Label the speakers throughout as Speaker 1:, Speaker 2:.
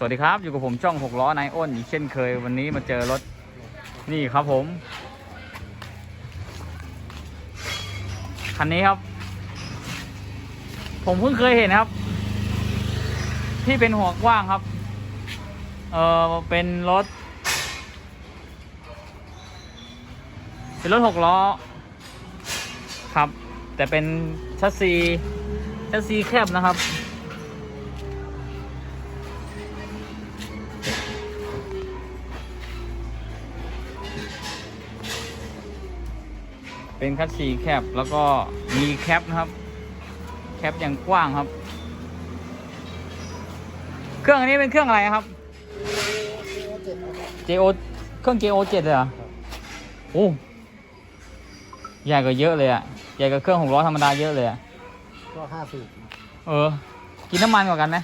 Speaker 1: สวัสดีครับ อยู่กับผมช่องหกล้อนายอ้นอีกเช่นเคยวันนี้มาเจอรถนี่ครับผม คันนี้ครับ ผมเพิ่งเคยเห็นครับ ที่เป็นหัวกว้างครับ เออเป็นรถ เป็นรถหกล้อ ครับ แต่เป็นชัสซีชัสซีแคบนะครับ เป็นคัสซีแคบแล้วก็มีแคปนะครับ แคปอย่างกว้างครับ เครื่องอันนี้เป็นเครื่องอะไรครับ JO เครื่อง JO 7เลยเหรอโอ้ใหญ่กว่าเยอะเลยอะใหญ่กว่าเครื่องหกล้อธรรมดาเยอะเลยอะ
Speaker 2: ก็ห้าสิบ
Speaker 1: เออ กินน้ำมันกว่ากันไหม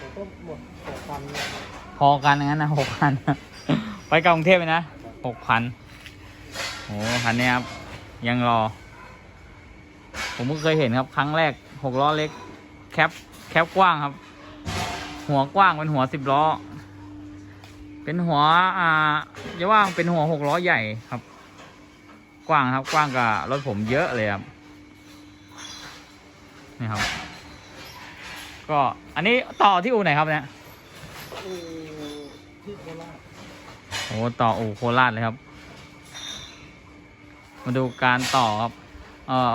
Speaker 2: ผมก็หมดหกพันเนี่ย
Speaker 1: พอกันอย่างนั้นนะหกพันไปกรุงเทพเลยนะหกพันโอ้คันนี้ครับ ยังรอ ผมเพิ่งเคยเห็นครับครั้งแรกหกล้อเล็ก แคปแคปกว้างครับ หัวกว้างเป็นหัวสิบล้อ เป็นหัวอ่าจะว่าเป็นหัวหกล้อใหญ่ครับ กว้างครับกว้างกับรถผมเยอะเลยครับนี่ครับ ก็อันนี้ต่อที่อู่ไหนครับเนี่ย
Speaker 2: อือที่โคราช
Speaker 1: โอ้ต่ออู่โคราชเลยครับ มาดูการต่อครับเอ่อ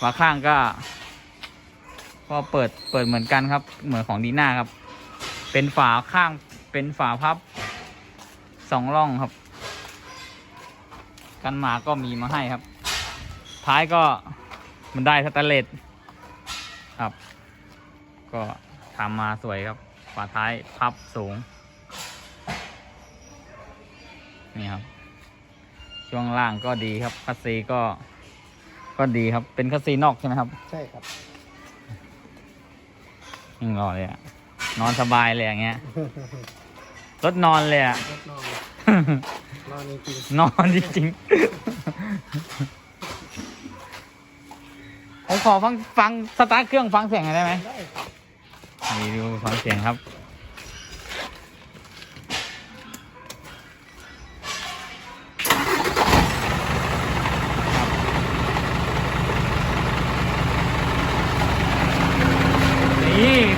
Speaker 1: ฝาข้างก็ ก็เปิดเปิดเหมือนกันครับ เหมือนของดีน่าครับ เป็นฝาข้างเป็นฝาพับสองร่องครับ กันมาก็มีมาให้ครับ ท้ายก็มันได้สแตนเลสครับ ก็ทำมาสวยครับ ฝาท้ายพับสูง นี่ครับ ช่วงล่างก็ดีครับคัสซีก็ ก็ดีครับ เป็นคัสซีนอกใช่ไหมครับ
Speaker 2: ใช่ครับ
Speaker 1: ยังรอเลยอะนอนสบายเลยอย่างเงี้ยรถนอนเลยอะ
Speaker 2: รถนอนนอนจริง
Speaker 1: นอนจริงๆผมขอฟังฟังสตาร์ทเครื่องฟังเสียงหน่อยได้ไหม
Speaker 2: ๆได้
Speaker 1: นี่ดูฟังเสียงครับ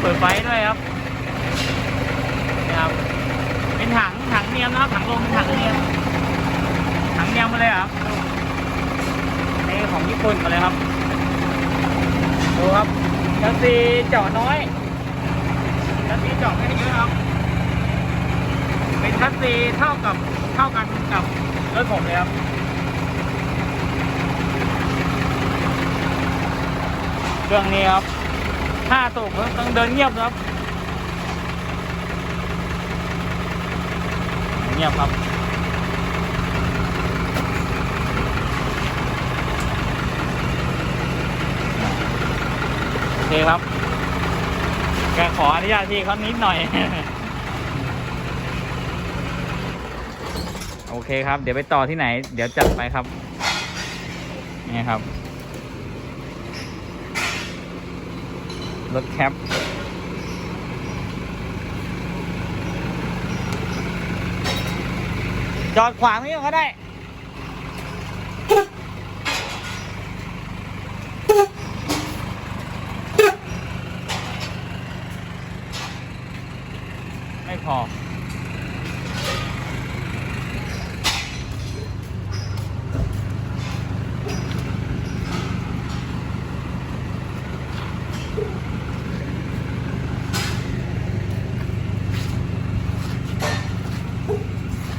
Speaker 1: เปิดไฟด้วยครับนี่ครับ เป็นถังถังเนียมนะครับ ถังลมถังเนียม ถังเนียมมาเลยครับนี่ของญี่ปุ่นมาเลยครับดูครับชัสซีเจาะน้อยชัสซีเจาะไม่ได้เยอะครับ เป็นชัสซีเท่ากับเท่ากันกับรถผมเลยครับเครื่องนี้ครับ ถ้าสูบต้องเดินเงียบครับเงียบครับโอเคครับแกขออนุญาตพี่เขานิดหน่อย โอเคครับ เดี๋ยวไปต่อที่ไหน เดี๋ยวจัดไปครับ นี่ครับ รถแคปจอดขวางนี่ก็ได้ ไม่พอ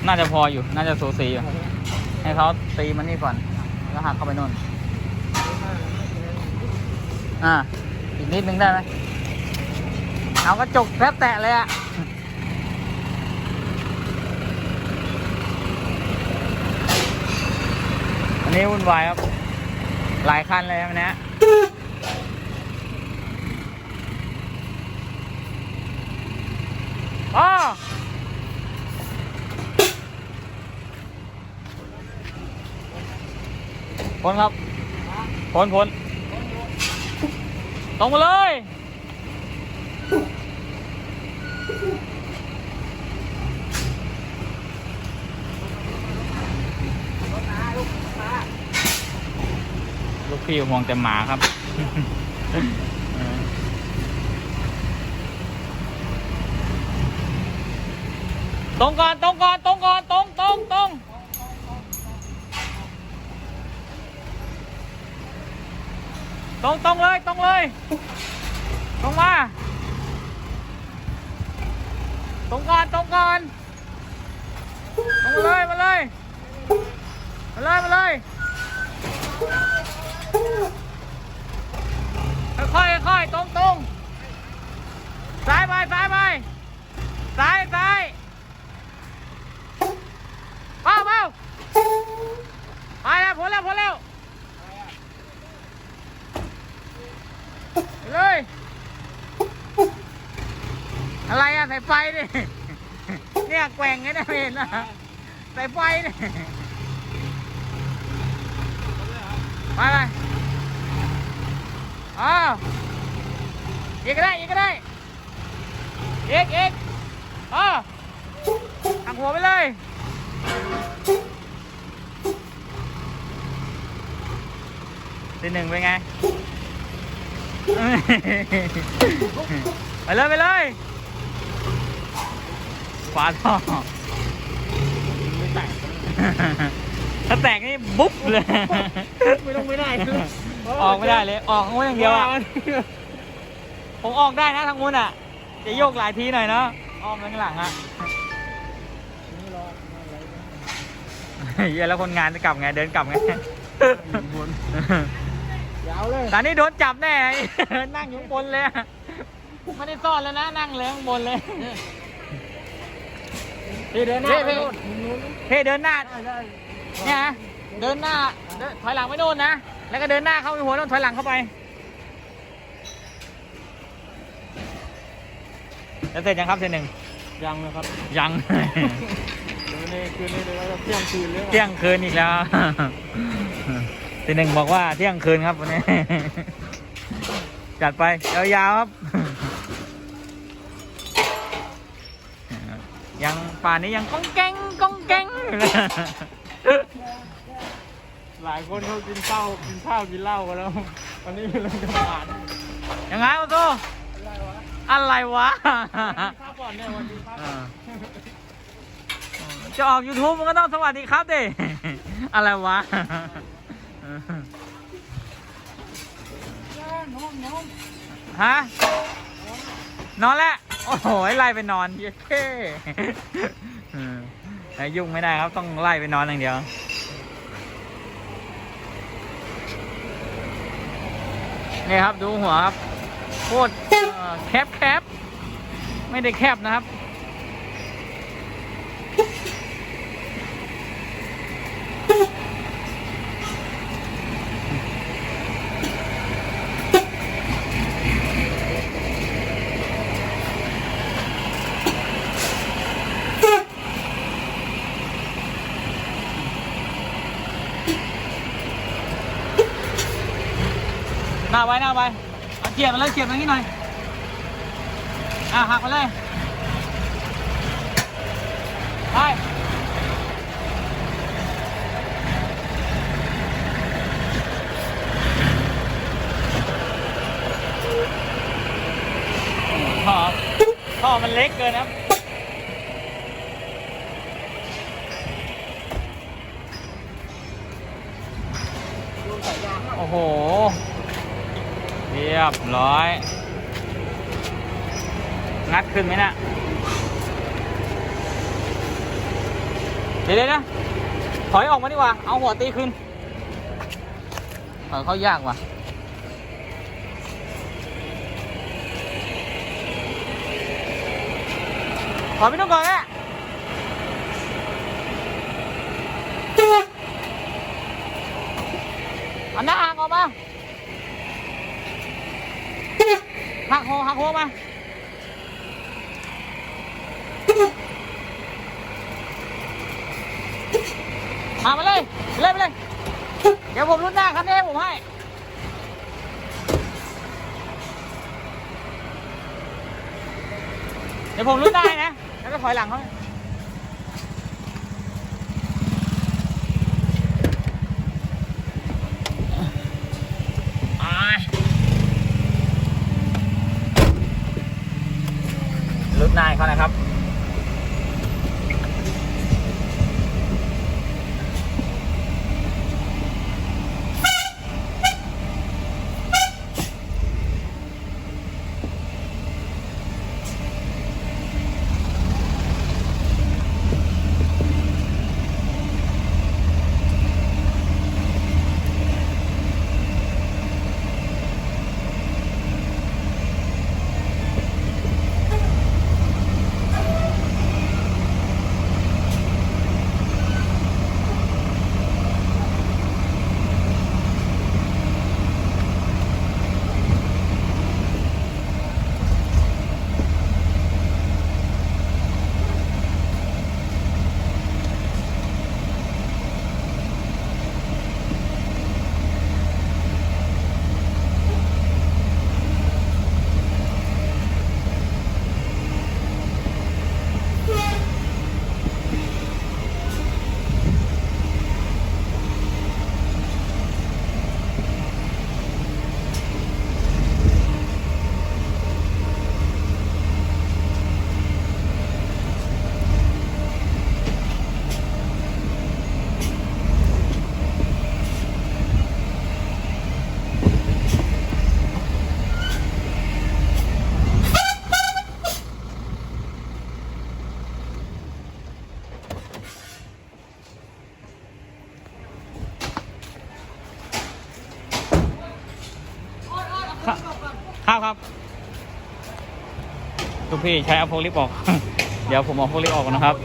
Speaker 1: น่าจะพออยู่ น่าจะสูสีอยู่ ให้เขาตีมันนี่ก่อน แล้วหักเข้าไปนู่น อ่า อีกนิดนึงได้ไหม เอากระจกแทบแตะเลยอะอันนี้วุ่นวายครับ หลายคันเลยวันนี้อ๋ พนครับพนพนตรงมาเลย ลูกพี่ห่วงแต่หมาครับตรงก่อนตรงก่อนตรงก่อน ตรงตรงเลยตรงเลยตรงมาตรงก่อนตรงก่อนตรงมาเลยมาเลยมาเลยมาเลยค่อยค่อยตรงตรงซ้ายไปซ้ายไปซ้ายซ้ายเป้าเป้าไปแล้วพ้นแล้วพ้นแล้วไปเลย อะไรอะ สายไฟดิเนี่ยแกว่งไงนะไม่เห็นนะสายไฟดิไปไปอ้าวอีกก็ได้อีกก็ได้อีกอีกอ้าวหักหัวไปเลยทีหนึ่งเป็นไง ไปเลยไปเลย ฝาท่อ
Speaker 2: ไม่แตก
Speaker 1: ถ้าแตกนี่บุ๊บเลย
Speaker 2: ไม่ต้องไม่ได้
Speaker 1: ออกไม่ได้เลย ออกข้างบนอย่างเดียวอะผมออกได้นะทางนู้นอะ จะโยกหลายทีหน่อยเนาะอ้อมไปข้างหลังอะ
Speaker 2: นี่รออะไร
Speaker 1: เหี้ยแล้วคนงานจะกลับไงเดินกลับไง
Speaker 2: ยาวเลย
Speaker 1: ตอนนี้โดนจับแน่นั่งอยู่ข้างบนเลยอะไม่ได้ซ่อนแล้วนะนั่งเลยข้างบนเลย
Speaker 2: พี่เดินหน้า
Speaker 1: พี่
Speaker 2: ไป
Speaker 1: พี่
Speaker 2: โน่นนู้น
Speaker 1: เฮ้ยเดินหน้า
Speaker 2: ได้ได้
Speaker 1: เนี่ยฮะเดินหน้าเดินถอยหลังไม่โดนนะ แล้วก็เดินหน้าเข้าไปหัวโดนถอยหลังเข้าไปแล้วเสร็จยังครับเสร็จหนึ่ง
Speaker 2: ยังนะครับ
Speaker 1: ยัง
Speaker 2: เดี๋ยวในคืนนี้เดี๋ยวเราจะเที่ยงคืนเลย
Speaker 1: เที่ยงคืนอีกแล้วทีหนึ่งบอกว่าเที่ยงคืนครับวันนี้จัดไปยาวๆครับ ยัง ป่านนี้ยังก้องแกงก้องแกงอยู่เลย
Speaker 2: หลายคนเขากินข้าวกินข้าวกินเหล้ากันแล้ววันนี้เราจะผ่าน
Speaker 1: ยังไงโอโซอะไรวะ
Speaker 2: ข้าวก่อนเนี่ยวันนี้ครับ
Speaker 1: อ่าจะออก YouTube มันก็ต้องสวัสดีครับดิอะไรวะ
Speaker 2: น้องน้อง
Speaker 1: ฮะนอนแล้ว โอ้โหไล่ไปนอนเย้เท่อืมแค่ยุ่งไม่ได้ครับต้องไล่ไปนอนอย่างเดียวนี่ครับดูหัวครับโคตรแคบแคบไม่ได้แคบนะครับ หน้าไว้หน้าไว้เอาเจียบมาเลยเจียบตรงนี้หน่อยอะหักมาเลยไปท่อท่อมันเล็กเกินครับโอ้โห เรียบร้อย งัดขึ้นไหมนะเดี๋ยวนะ ถอยออกมาดีกว่า เอาหัวตีขึ้น ถอยเข้ายากว่ะถอยไปนู่นก่อนแหละอันหน้าหักออกมา หักโหหักโหมาหักมาเลยเลยไปเลย เดี๋ยวผมรุ่นหน้าคันนี้ผมให้เดี๋ยวผมรุ่นหน้านะ แล้วก็ถอยหลังเขา หน้าให้เขานะครับครับ ทุกพี่ใช้เอาโพลิฟต์ออก เดี๋ยวผมเอาโพลิฟต์ออกนะครับ